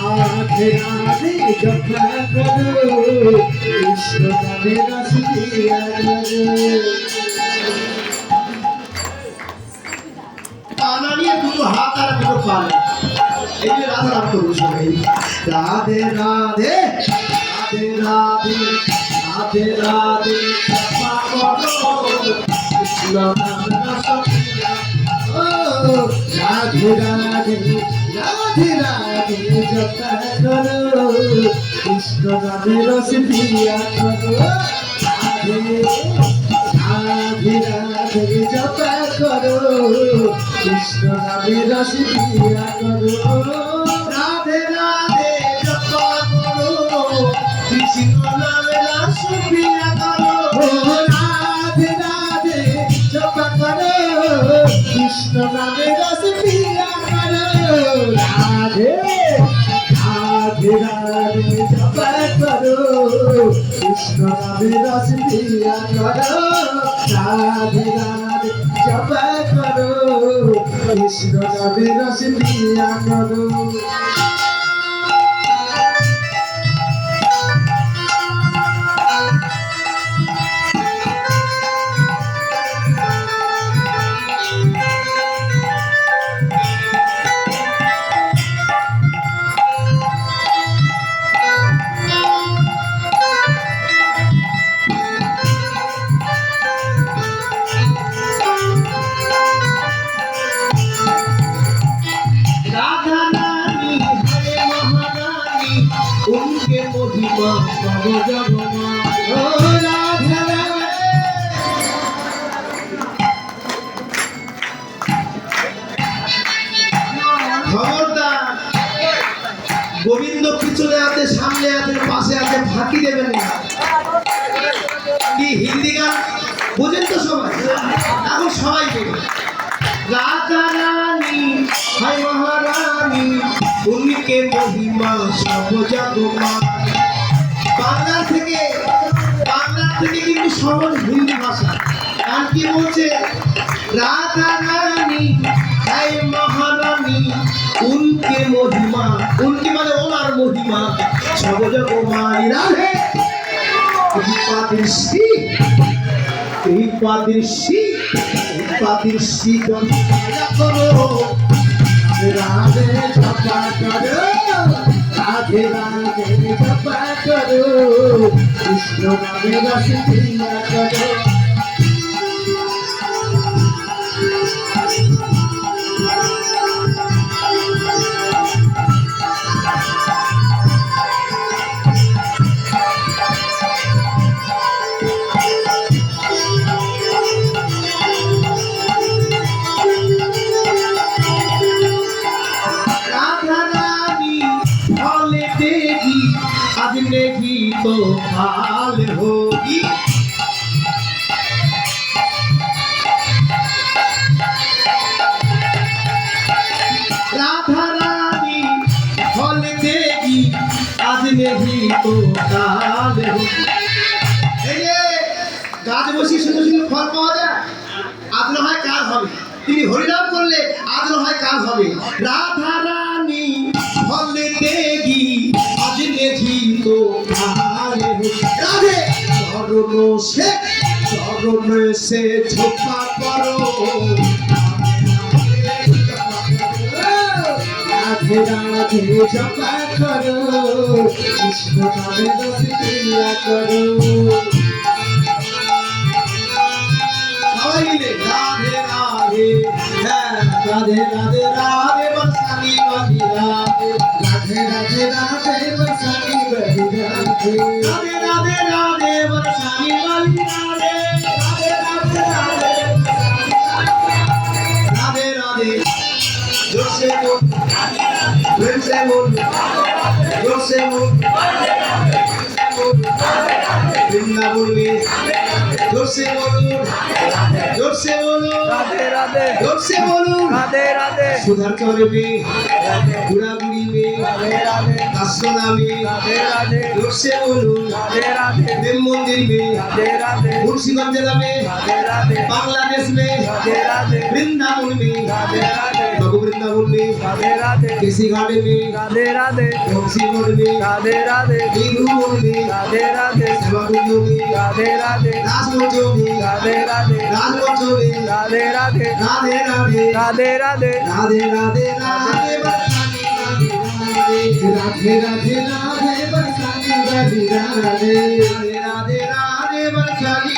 রাধে রাধে জপা করো কৃষ্ণ নামে রস দিয়া করো পানা নিয়ে দুটো হাত আর দুটো পা। এই যে রাধা রাম করব সবাই। রাধে রাধে রাধে রাধে রাধে রাধে। কৃষ্ণ নামে রস ও রাধে রাধে রাধে রাধে জপা করো কৃষ্ণ নামে রস দিয়া করো রাধে রাধে রাধে জপা করো কৃষ্ণ নামে রস দিয়া করো রাধে রাধে জপা করো, কৃষ্ণ নামে রস দিয়া করো রাধে রাধে জপ করো কৃষ্ণ নামে রস করো গোবিন্দ পিছনে আছে সামনে আছে পাশে আছে ফাঁকি দেবেন না। কি হিন্দি গান? বুঝেন তো সবাই। এখন সবাই বলুন থেকে কিন্তু সহজ ভাষা। গান কি বলছে? রাধা রানী হায় মহারানী, উনকে মহিমা, উনকে মানে ওনার মহিমা। সব জগমাই রাধে কৃপাদৃষ্টি কৃপাদৃষ্টি কৃপাদৃষ্টি করো। রাধে জপা করো রাধে রাধে জপা করো কৃষ্ণ নামে রস দিয়া করো এই যে গাছ বসি শুধু শুধু ফল পাওয়া যায় আজ না হয় কাজ হবে তিনি হরিনাম করলে আজ না হয় কাজ হবে রাধা রানী ফল দেগি আজ নেঝি তো রাধে চরণ সে চরণ সে ছোপা করো রাধে রাধে জপা করো কৃষ্ণ নামে রস দিয়া করো সবাই মিলে রাধে রাধে হ্যাঁ রাধে রাধে রাধে বসানি রাধে রাধে রাধে বসানি না বলবে? জোরসে বলুন জোরসে বলুন জোরসে বলুন। সুধার চরবে ঘুরাবি। হাবিবি রাধে রাধে আসনামি রাধে রাধে রুশে উলু রাধে রাধে দেব মন্দির মে রাধে রাধে মুর্শিদাবাদ জেলা মে রাধে রাধে বাংলাদেশ মে রাধে রাধে বৃন্দাবন মে রাধে রাধে প্রভু বৃন্দাবন মে রাধে রাধে কেসি ঘাটে মে রাধে রাধে বংশী মোড় মে রাধে রাধে বিরু মোড় राधे राधे बरसाने राधे राधे राधे राधे बरसाने